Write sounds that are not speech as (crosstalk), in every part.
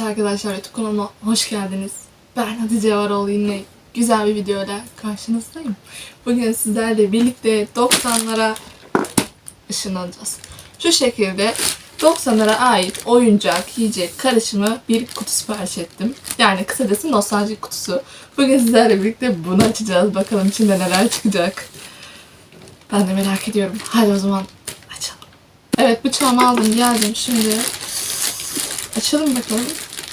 Evet arkadaşlar YouTube kanalıma hoş geldiniz. Ben Hatice Varoğlu yine güzel bir videoyla karşınızdayım. Bugün sizlerle birlikte 90'lara ışınlanacağız. Şu şekilde 90'lara ait oyuncak, yiyecek karışımı bir kutu sipariş ettim. Yani kısacası nostalji kutusu. Bugün sizlerle birlikte bunu açacağız. Bakalım içinde neler çıkacak. Ben de merak ediyorum. Hadi o zaman açalım. Evet bıçağımı aldım geldim şimdi. Açalım bakalım.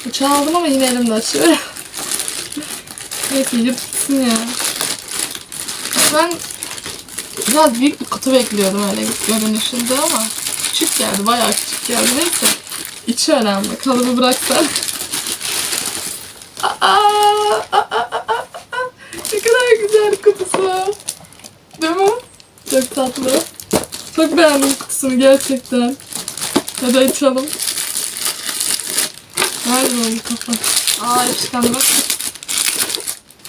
Bıçağı aldım ama yine elimde açıyorum. Neyse yırtıksın ya. Ben biraz büyük bir kutu bekliyordum öyle görünüşünde ama küçük geldi. Bayağı küçük geldi. Neyse. İçi önemli. Kalıbı bıraksan. Aa, aa, aa, aa, aa. Ne kadar güzel kutusu. Değil mi? Çok tatlı. Çok beğendim kutusunu gerçekten. Hadi açalım. Nerede oldu kafa? Aa yapışkanlı bak.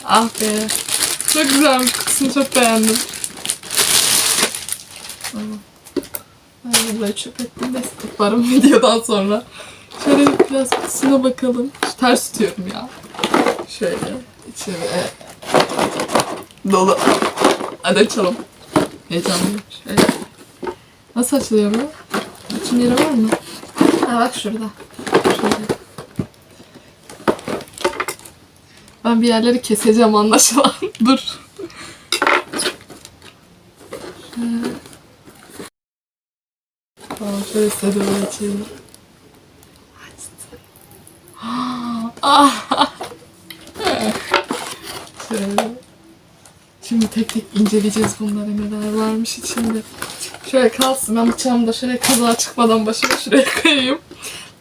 Ah be. Çok güzel bir kutusunu çok beğendim. Ben burayı çöp ettim de yaparım (laughs) videodan sonra. Şöyle biraz kutusuna bakalım. Ters tutuyorum ya. Şöyle içine dolu. Hadi açalım. Heyecanlıyım. Şöyle. Nasıl açılıyor bu? Açım yeri var mı? Ha bak şurada. Şöyle. Ben bir yerleri keseceğim anlaşılan. (laughs) Dur. Tamam şöyle size doğru açayım. Ah! (laughs) şöyle. Şimdi tek tek inceleyeceğiz bunları neler varmış içinde. Şöyle kalsın ben bıçağımı da şöyle kazağa çıkmadan başıma şuraya (laughs) koyayım.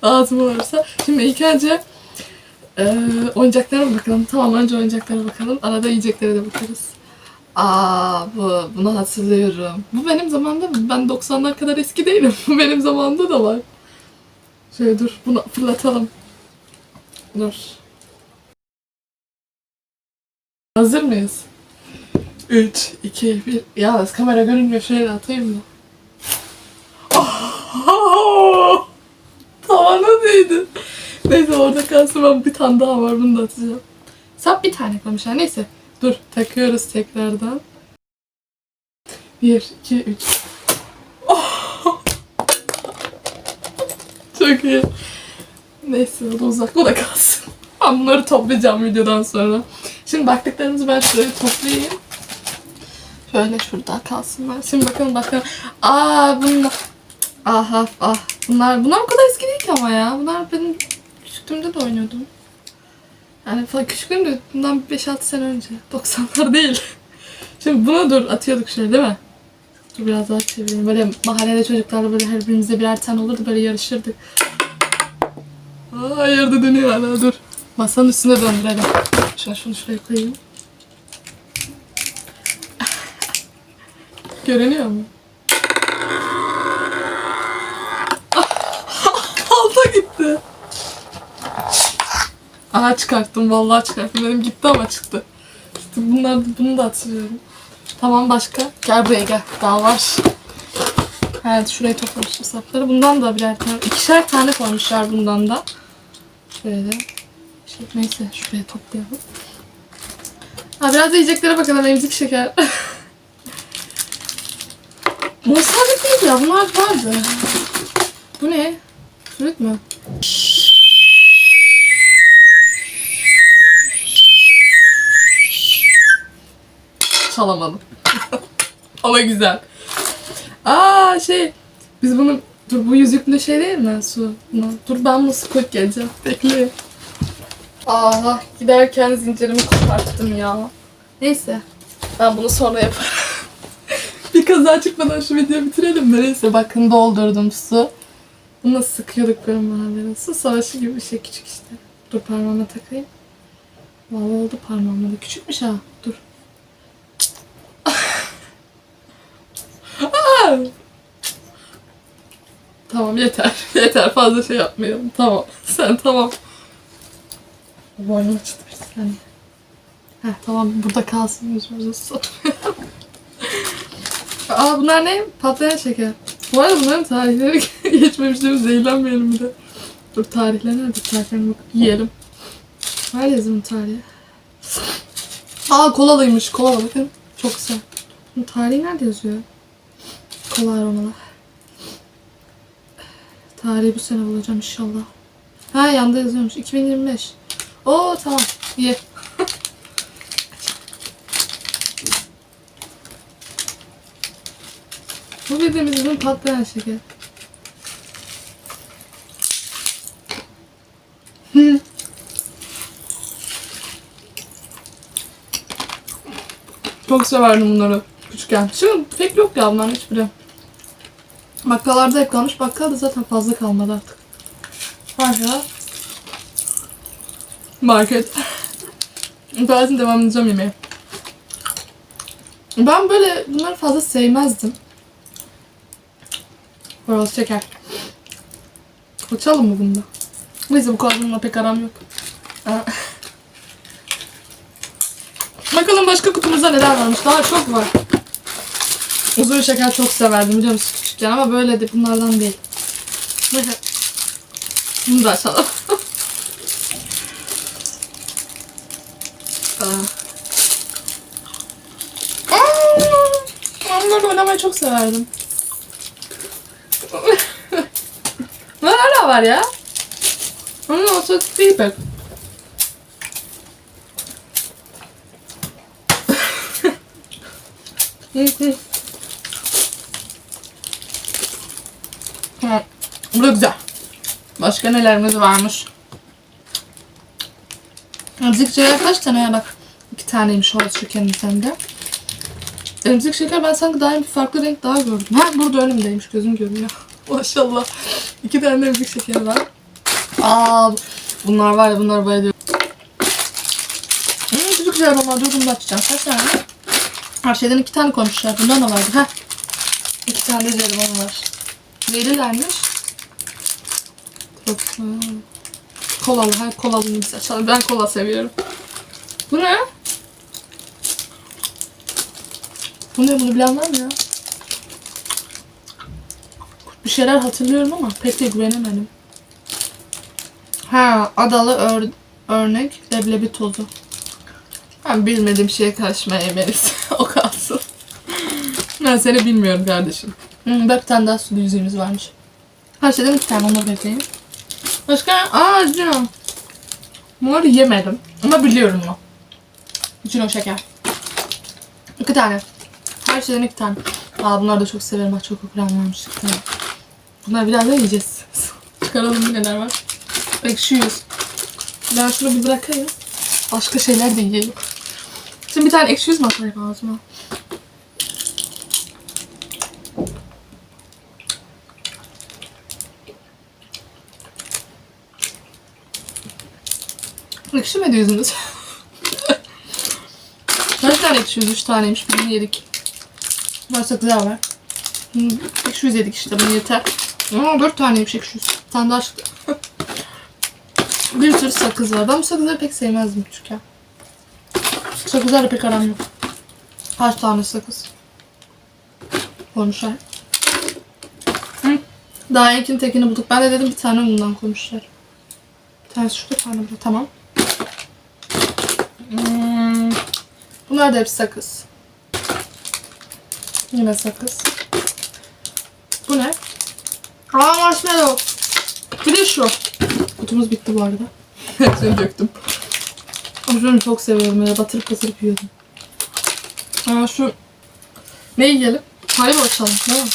Lazım olursa. Şimdi ilk önce ee, oyuncaklara bakalım? Tamam önce oyuncaklara bakalım. Arada yiyeceklere de bakarız. Aa bu bunu hatırlıyorum. Bu benim zamanımda? Ben 90'lar kadar eski değilim. (laughs) Bu benim zamanımda da var. Şöyle dur bunu fırlatalım. Dur. Hazır mıyız? 3, 2, 1. Yalnız kamera görünmüyor. Şöyle atayım mı? Oh! Tavana değdi. Neyse orada kalsın ben bir tane daha var bunu da atacağım. Sap bir tane kalmış ha neyse. Dur takıyoruz tekrardan. Bir, iki, üç. Oh! (laughs) Çok iyi. Neyse o da uzak o da kalsın. (laughs) Ben bunları toplayacağım videodan sonra. Şimdi baktıklarımızı ben şuraya toplayayım. Şöyle şurada kalsınlar. Şimdi bakalım bakalım. Aa bunlar. Ah ah ah. Bunlar, bunlar o kadar eski değil ki ama ya. Bunlar benim küçüklüğümde de oynuyordum. Yani falan küçüklüğümde bundan 5-6 sene önce. (laughs) 90'lar değil. (laughs) Şimdi buna dur atıyorduk şöyle değil mi? Dur biraz daha çevireyim. Böyle mahallede çocuklarla böyle her birimize birer tane olurdu böyle yarışırdık. Aa yerde dönüyor hala dur. Masanın üstüne döndürelim. Şunu şunu şuraya koyayım. (laughs) Görünüyor mu? Alta gitti. Aha çıkarttım vallahi çıkarttım. Benim gitti ama çıktı. İşte bunlar bunu da hatırlıyorum. Tamam başka. Gel buraya gel. Daha var. Evet şuraya toplamışım sapları. Bundan da birer tane. ikişer tane koymuşlar bundan da. Şöyle. Şey, neyse şuraya toplayalım. Ha biraz da yiyeceklere bakalım. Emzik şeker. (laughs) Nostalji değil ya. Bunlar vardı. Bu ne? Fruit mü? Çalamadım. (laughs) Ama güzel. Aa şey. Biz bunu dur bu yüzüklü şey değil mi su? Dur ben su koyup geleceğim. Bekle. Aa giderken zincirimi koparttım ya. Neyse. Ben bunu sonra yaparım. (laughs) Bir kaza çıkmadan şu videoyu bitirelim de neyse bakın doldurdum su. Bunu sıkıyorduk böyle mahallede. Su savaşı gibi bir şey küçük işte. Dur parmağıma takayım. Vallahi oldu parmağımda da küçükmüş ha. Dur. Aa! Tamam yeter. (laughs) Yeter fazla şey yapmayalım. Tamam. Sen tamam. Boynum açtı bir saniye. Heh, tamam burada kalsın yüzümüzü satmayalım. (laughs) Aa bunlar ne? Patlayan şeker. Bu arada bunların tarihleri (laughs) geçmemiş değil mi? Zehirlenmeyelim bir de. Dur tarihler nerede? Tarihlerine bak. Yiyelim. Nerede yazımın tarihi? Aa kolalıymış. Kola bakın. Çok güzel. Bunun tarihi nerede yazıyor? Kola aromalı. Tarihi bu sene bulacağım inşallah. Ha yanda yazıyormuş. 2025. Oo tamam. Ye. (laughs) bu bildiğimiz bizim patlayan şeker. Çok severdim bunları küçükken. Şimdi pek yok ya bunların hiçbiri. Bakkallarda hep kalmış. Bakkal da zaten fazla kalmadı artık. Başka market. (laughs) Zaten devam edeceğim yemeğe. Ben böyle bunları fazla sevmezdim. Burası şeker. Kaçalım mı bunda? Neyse bu kadınla pek aram yok. Bakalım başka kutumuzda neler varmış. Daha çok var. Uzun şeker çok severdim biliyor musun küçükken ama böyle de bunlardan değil. (laughs) Bunu da açalım. Aa. (laughs) Aa, Ben bunlarla oynamayı çok severdim. (laughs) ne hala var ya? Onun olsa değil pek. Hı Tamam. Bu da güzel. Başka nelerimiz varmış? Emzik şeker kaç tane ya bak. İki taneymiş o şekerin sende. Emzik şeker ben sanki daha bir farklı renk daha gördüm. Ha burada önümdeymiş gözüm görünüyor. (laughs) Maşallah. İki tane de emzik şeker var. Aa bunlar var ya bunlar bayılıyorum. Hmm, küçük güzel ama dur bunu da açacağım. Kaç tane? Her şeyden iki tane koymuşlar. Bundan da vardı. Heh. İki tane de jelibon var. Neylilermiş? Kolalı. Hayır kolalıyı biz açalım. Ben kola seviyorum. Bu ne? Bu ne? Bunu bilen var mı ya? Bir şeyler hatırlıyorum ama pek de güvenemedim. Ha, adalı ör- örnek leblebi tozu. Ben bilmediğim şeye karışma emeriz. (laughs) o kalsın. Ben seni bilmiyorum kardeşim. Hmm, bir tane daha sulu yüzüğümüz varmış. Her şeyden iki tane onu bekleyeyim. Başka? Aa canım. Bunları yemedim. Ama biliyorum o. İçin o şeker. İki tane. Her şeyden iki tane. Aa bunları da çok severim. Bak çok okuran varmış. iki tane. Bunları yiyeceğiz. (laughs) Çıkaralım neler var. Ekşi yüz. Ben şunu bir bırakayım. Başka şeyler de yiyeyim. Şimdi bir tane ekşi yüz mü ağzıma? Ekşimedi yüzünüz. Kaç tane ekşi yüz? Üç taneymiş. Birini yedik. Varsa güzel var. Ekşi yüz yedik işte. Bunu yeter. Aa, dört taneymiş ekşi yüz. Bir tane daha çıktı. (laughs) bir sürü sakız var. Ben bu sakızları pek sevmezdim küçükken. Sakızlarla pek aram yok. Kaç tane sakız? Koymuşlar. Hı. Daha ilkin tekini bulduk. Ben de dedim bir tane bundan koymuşlar. Bir tanesi şurada, bir tane burada. Tamam. Hmm. Bunlar da hep sakız. Yine sakız. Bu ne? Aa marshmallow. Bir de şu. Kutumuz bitti bu arada. (laughs) Hepsini döktüm. Şunu çok seviyorum ya. Batırıp batırıp yiyordum. Aa şu... Ne yiyelim? Haribo açalım değil mi?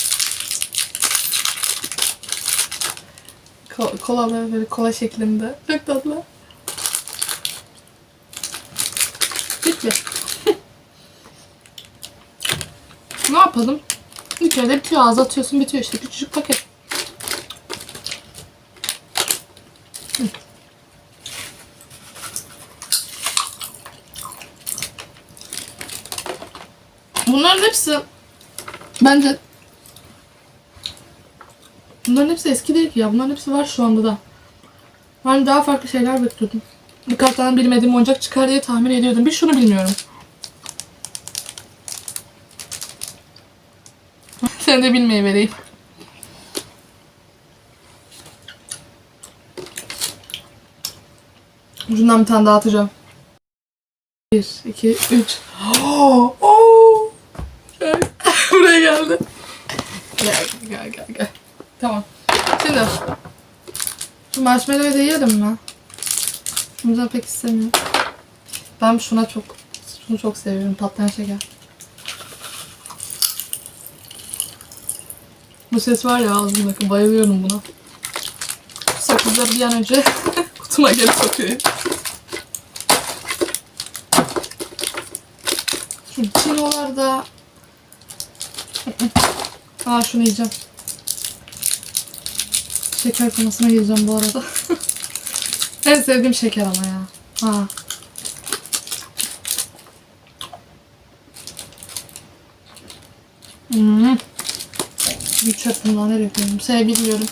Ko- kola böyle, böyle kola şeklinde. Çok tatlı. Bitti. ne yapalım? Bir kere de bitiyor. Ağza atıyorsun bitiyor işte. Küçücük paket. Bunların hepsi bence Bunların hepsi eski değil ki ya. Bunların hepsi var şu anda da. Ben daha farklı şeyler bekliyordum. Birkaç tane bilmediğim oyuncak çıkar diye tahmin ediyordum. Bir şunu bilmiyorum. (laughs) Sen de bilmeyi vereyim. Ucundan bir tane atacağım. Bir, iki, üç. Oh, oh. (laughs) Buraya geldi. Gel, gel, gel, gel. Tamam. Şimdi şu marshmallow'u da yiyelim mi? Şunu pek istemiyorum. Ben şuna çok şunu çok seviyorum. Patlayan şeker. Bu ses var ya ağzımdaki. Bayılıyorum buna. Sakızları bir an önce (laughs) kutuma geri sokuyorum. Şu çinolarda... Aa şunu yiyeceğim. Şeker komasına gireceğim bu arada. (laughs) en sevdiğim şeker ama ya. Ha. Hmm. Bir çöp bundan nereye koyayım? Şey bilmiyorum.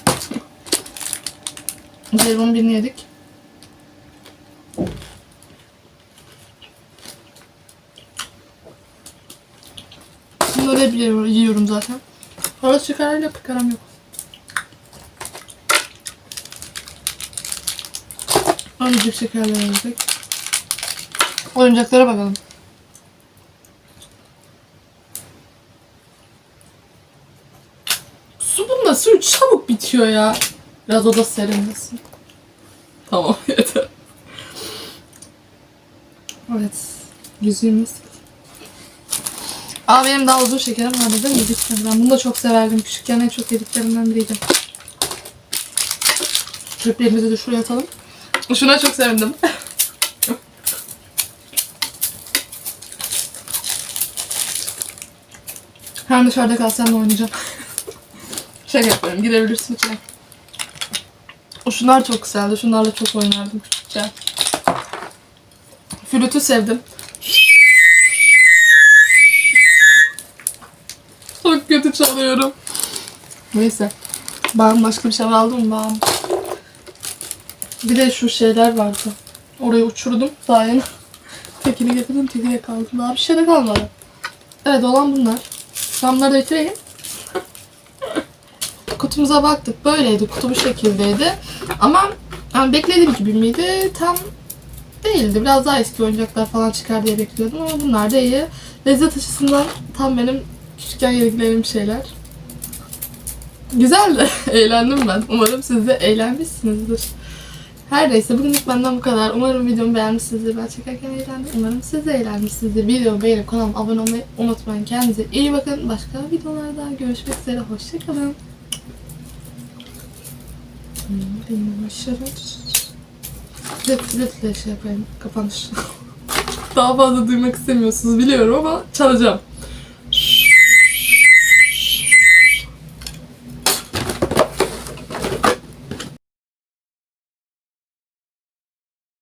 Jelibon birini yedik. Bunları biliyorum, yiyorum zaten. Hava çıkarıyla pek aram yok. Azıcık şekerler yedik. Oyuncaklara bakalım. Su bunda su çabuk bitiyor ya. Biraz oda serinlesin. Tamam (laughs) yeter. Evet. Yüzüğümüz. Aa benim daha uzun şekerim vardı değil mi? Yedik Ben bunu da çok severdim. Küçükken en çok yediklerimden biriydi. Çöplerimizi de şuraya atalım. Şuna çok sevindim. Hem dışarıda kalsam da oynayacağım. (laughs) Şaka yapıyorum. Girebilirsin içine. Şunlar çok güzeldi. Şunlarla çok oynardım küçükken. Flütü sevdim. Çok kötü çalıyorum. Neyse. Ben başka bir şey aldım mı ben? Bir de şu şeyler vardı. Orayı uçurdum. Daha yeni. Tekini getirdim. Tekine kaldım. Daha bir şey de kalmadı. Evet olan bunlar. Ben bunları da bitireyim. Kutumuza baktık. Böyleydi. Kutu bu şekildeydi. Ama yani beklediğim gibi miydi? Tam değildi. Biraz daha eski oyuncaklar falan çıkar diye bekliyordum ama bunlar da iyi. Lezzet açısından tam benim küçükken yediklerim şeyler. Güzeldi. (laughs) Eğlendim ben. Umarım siz de eğlenmişsinizdir. Her neyse bugünlük benden bu kadar. Umarım videomu beğenmişsinizdir. Ben çekerken eğlendim. Umarım siz de eğlenmişsinizdir. Videomu beğenip kanalıma abone olmayı unutmayın. Kendinize iyi bakın. Başka videolarda görüşmek üzere. Hoşçakalın. Benim başarı. Lüt, lütle şey yapayım. Kapanış. (laughs) Daha fazla duymak istemiyorsunuz biliyorum ama çalacağım.